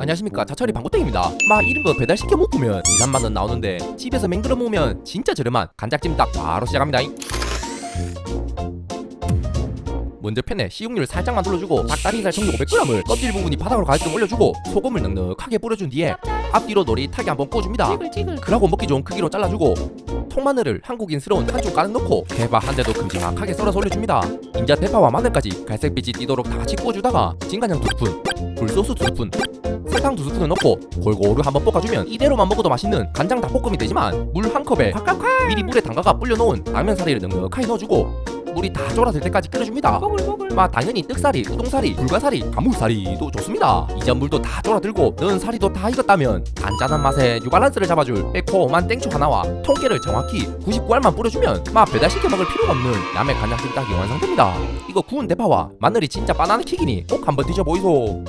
안녕하십니까. 자철이 방구땡입니다. 막 이름도 배달시켜 먹으면 2, 3만원 나오는데 집에서 맹글어 먹으면 진짜 저렴한 간장찜 딱 바로 시작합니다. 먼저 팬에 식용유를 살짝만 둘러주고 닭다리살 정도 500g을 껍질 부분이 바닥으로 가게끔 올려주고 소금을 넉넉하게 뿌려준 뒤에 앞뒤로 노릿하게 한번 구워줍니다. 그러고 먹기 좋은 크기로 잘라주고 통마늘을 한국인스러운 한쪽 가득 넣고 대파 한 대도 큼직하게 썰어서 올려줍니다. 인자 대파와 마늘까지 갈색빛이 띠도록 다 같이 구워주다가 진간장 두 스푼 굴소스 두 스푼 설탕 두 스푼을 넣고 골고루 한번 볶아주면 이대로만 먹어도 맛있는 간장 닭볶음이 되지만 물 한 컵에 콸콸콸. 미리 물에 담가가 불려놓은 라면 사리를 넉넉하게 넣어주고 물이 다 졸아들 때까지 끓여줍니다. 마 당연히 떡사리, 우동사리, 불가사리, 가물사리도 좋습니다. 이전 물도 다 졸아들고 넣은 사리도 다 익었다면 단짠한 맛에 뉴발란스를 잡아줄 매콤한 땡초 하나와 통깨를 정확히 99알만 뿌려주면 마 배달시켜 먹을 필요가 없는 남의 간장찜닭이 완성됩니다. 이거 구운 대파와 마늘이 진짜 바나나 킥이니 꼭 한번 드셔보이소